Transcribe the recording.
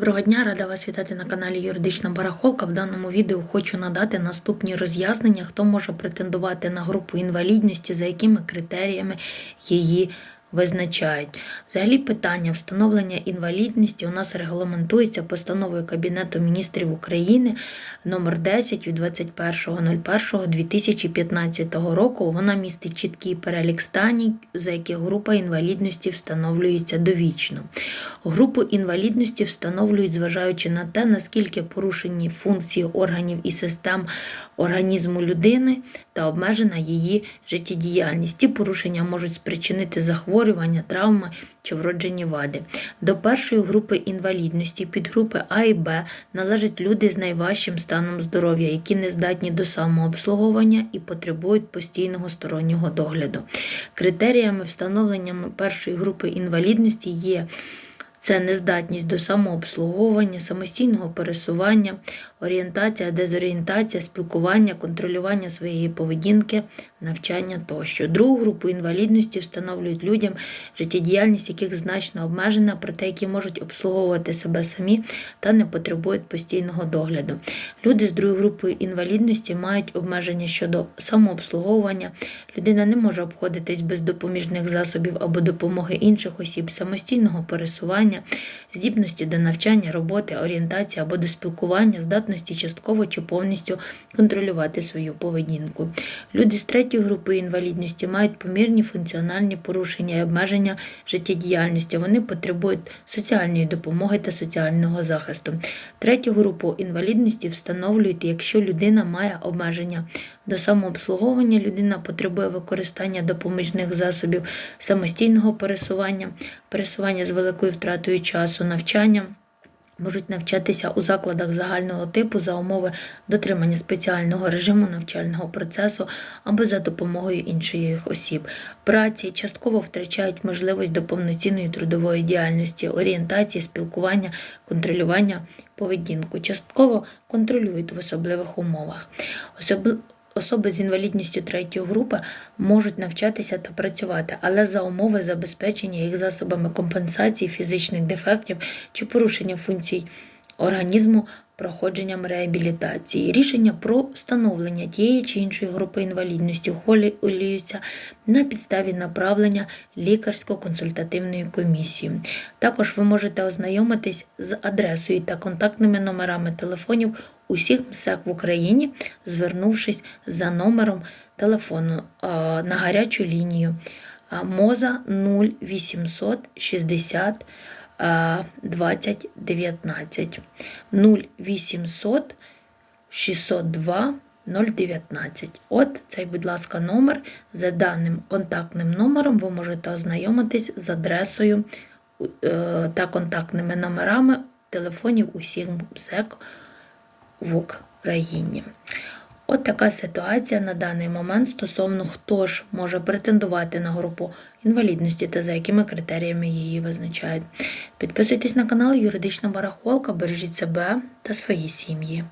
Доброго дня, рада вас вітати на каналі Юридична Барахолка. В даному відео хочу надати наступні роз'яснення, хто може претендувати на групу інвалідності, за якими критеріями її визначають. Взагалі питання встановлення інвалідності у нас регламентується постановою Кабінету міністрів України номер 10 від 21.01.2015 року. Вона містить чіткий перелік станів, за яких група інвалідності встановлюється довічно. Групу інвалідності встановлюють, зважаючи на те, наскільки порушені функції органів і систем організму людини та обмежена її життєдіяльність. Ті порушення можуть спричинити захворювання, травми чи вроджені вади. До першої групи інвалідності підгрупи А і Б належать люди з найважчим станом здоров'я, які не здатні до самообслуговування і потребують постійного стороннього догляду. Критеріями встановлення першої групи інвалідності є це нездатність до самообслуговування, самостійного пересування, орієнтація, дезорієнтація, спілкування, контролювання своєї поведінки, навчання тощо. Другу групу інвалідності встановлюють людям, життєдіяльність яких значно обмежена, проте які можуть обслуговувати себе самі та не потребують постійного догляду. Люди з другої групи інвалідності мають обмеження щодо самообслуговування. Людина не може обходитись без допоміжних засобів або допомоги інших осіб, самостійного пересування, здібності до навчання, роботи, орієнтації або до спілкування, здатності частково чи повністю контролювати свою поведінку. Люди з третьої групи інвалідності мають помірні функціональні порушення і обмеження життєдіяльності. Вони потребують соціальної допомоги та соціального захисту. Третю групу інвалідності встановлюють, якщо людина має обмеження до самообслуговування, людина потребує використання допоміжних засобів самостійного пересування, пересування з великою втратою часу, навчання. Можуть навчатися у закладах загального типу за умови дотримання спеціального режиму навчального процесу або за допомогою інших осіб. Праці частково втрачають можливість до повноцінної трудової діяльності, орієнтації, спілкування, контролювання поведінку. Частково контролюють в особливих умовах. Особ... Особи з інвалідністю третьої групи можуть навчатися та працювати, але за умови забезпечення їх засобами компенсації фізичних дефектів чи порушення функцій організму проходженням реабілітації. Рішення про встановлення тієї чи іншої групи інвалідності ухвалюються на підставі направлення лікарсько-консультативної комісії. Також ви можете ознайомитись з адресою та контактними номерами телефонів усіх МСЕК в Україні, звернувшись за номером телефону на гарячу лінію МОЗа 0800 60 а, 2019 0800 602 019. От цей, будь ласка, номер. За даним контактним номером ви можете ознайомитись з адресою е, та контактними номерами телефонів усіх МСЕК в Україні. От така ситуація на даний момент стосовно хто ж може претендувати на групу інвалідності та за якими критеріями її визначають. Підписуйтесь на канал Юридична Барахолка, бережіть себе та свої сім'ї.